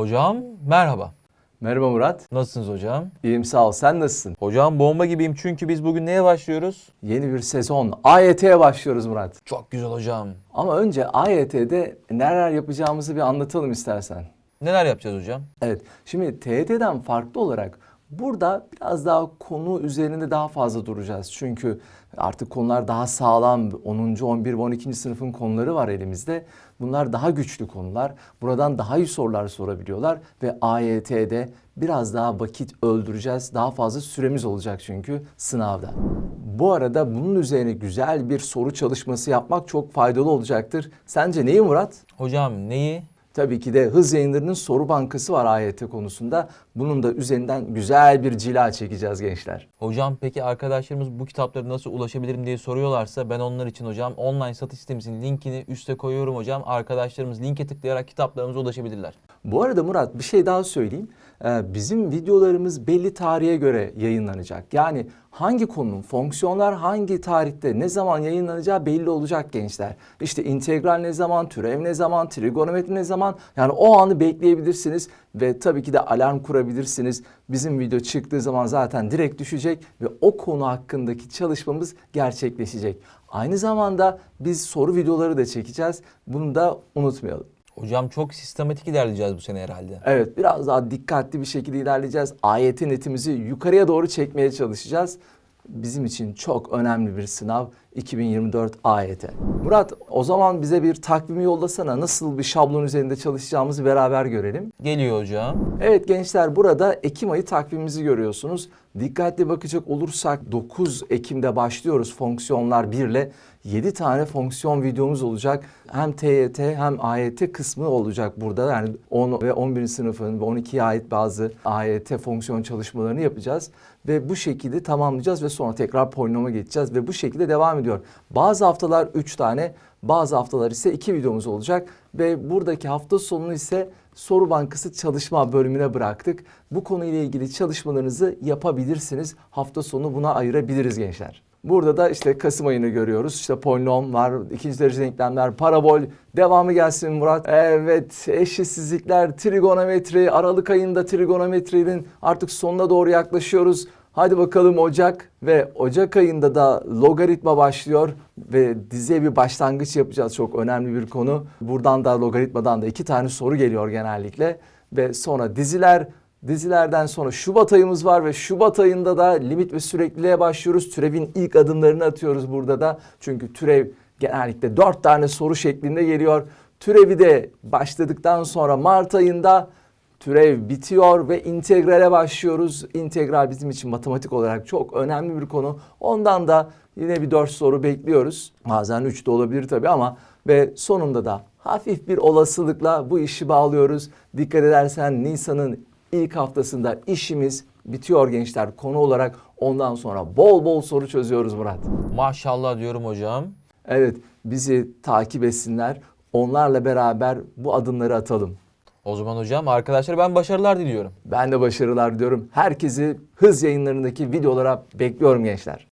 Hocam merhaba. Merhaba Murat. Nasılsınız hocam? İyiyim sağ ol. Sen nasılsın? Hocam bomba gibiyim çünkü biz bugün neye başlıyoruz? Yeni bir sezon. AYT'ye başlıyoruz Murat. Çok güzel hocam. Ama önce AYT'de neler yapacağımızı bir anlatalım istersen. Neler yapacağız hocam? Evet. Şimdi TYT'den farklı olarak burada biraz daha konu üzerinde daha fazla duracağız. Çünkü artık konular daha sağlam. 10. 11 ve 12. sınıfın konuları var elimizde. Bunlar daha güçlü konular. Buradan daha iyi sorular sorabiliyorlar ve AYT'de biraz daha vakit öldüreceğiz. Daha fazla süremiz olacak çünkü sınavda. Bu arada bunun üzerine güzel bir soru çalışması yapmak çok faydalı olacaktır. Sence neyi Murat? Hocam neyi? Tabii ki de Hız Yayınları'nın soru bankası var AYT konusunda. Bunun da üzerinden güzel bir cila çekeceğiz gençler. Hocam peki arkadaşlarımız bu kitaplara nasıl ulaşabilirim diye soruyorlarsa ben onlar için hocam online satış sitemizin linkini üste koyuyorum hocam. Arkadaşlarımız linke tıklayarak kitaplarımıza ulaşabilirler. Bu arada Murat bir şey daha söyleyeyim. Ee, Bizim videolarımız belli tarihe göre yayınlanacak. Yani hangi konunun, fonksiyonlar hangi tarihte, ne zaman yayınlanacağı belli olacak gençler. İşte integral ne zaman, türev ne zaman, trigonometri ne zaman. Yani o anı bekleyebilirsiniz ve tabii ki de alarm kurabilirsiniz. Bizim video çıktığı zaman zaten direkt düşecek ve o konu hakkındaki çalışmamız gerçekleşecek. Aynı zamanda biz soru videoları da çekeceğiz. Bunu da unutmayalım. Hocam çok sistematik ilerleyeceğiz bu sene herhalde. Evet biraz daha dikkatli bir şekilde ilerleyeceğiz. AYT netimizi yukarıya doğru çekmeye çalışacağız. Bizim için çok önemli bir sınav 2024 AYT. Murat o zaman bize bir takvimi yollasana. Nasıl bir şablon üzerinde çalışacağımızı beraber görelim. Geliyor hocam. Evet gençler burada Ekim ayı takvimimizi görüyorsunuz. Dikkatli bakacak olursak 9 Ekim'de başlıyoruz fonksiyonlar 1 ile. 7 tane fonksiyon videomuz olacak. Hem TYT hem AYT kısmı olacak burada. Yani 10 ve 11. sınıfın ve 12'ye ait bazı AYT fonksiyon çalışmalarını yapacağız. Ve bu şekilde tamamlayacağız ve sonra tekrar polinoma geçeceğiz ve bu şekilde devam ediyor. Bazı haftalar 3 tane, bazı haftalar ise 2 videomuz olacak ve buradaki hafta sonunu ise soru bankası çalışma bölümüne bıraktık. Bu konuyla ilgili çalışmalarınızı yapabilirsiniz. Hafta sonu buna ayırabiliriz gençler. Burada da işte Kasım ayını görüyoruz. İşte polinom var, ikinci derece denklemler, parabol. Devamı gelsin Murat. Evet, eşitsizlikler, trigonometri, Aralık ayında trigonometrinin artık sonuna doğru yaklaşıyoruz. Hadi bakalım Ocak ve Ocak ayında da logaritma başlıyor ve diziye bir başlangıç yapacağız. Çok önemli bir konu. Buradan da logaritmadan da iki tane soru geliyor genellikle ve sonra diziler Dizilerden sonra Şubat ayımız var ve Şubat ayında da limit ve sürekliliğe başlıyoruz. Türevin ilk adımlarını atıyoruz burada da. Çünkü türev genellikle dört tane soru şeklinde geliyor. Türevi de başladıktan sonra Mart ayında türev bitiyor ve integrale başlıyoruz. İntegral bizim için matematik olarak çok önemli bir konu. Ondan da yine bir dört soru bekliyoruz. Bazen üç de olabilir tabii ama ve sonunda da hafif bir olasılıkla bu işi bağlıyoruz. Dikkat edersen Nisan'ın ilk haftasında işimiz bitiyor gençler konu olarak. Ondan sonra bol bol soru çözüyoruz Murat. Maşallah diyorum hocam. Evet bizi takip etsinler. Onlarla beraber bu adımları atalım. O zaman hocam arkadaşlar ben başarılar diliyorum. Ben de başarılar diyorum. Herkesi hız yayınlarındaki videolara bekliyorum gençler.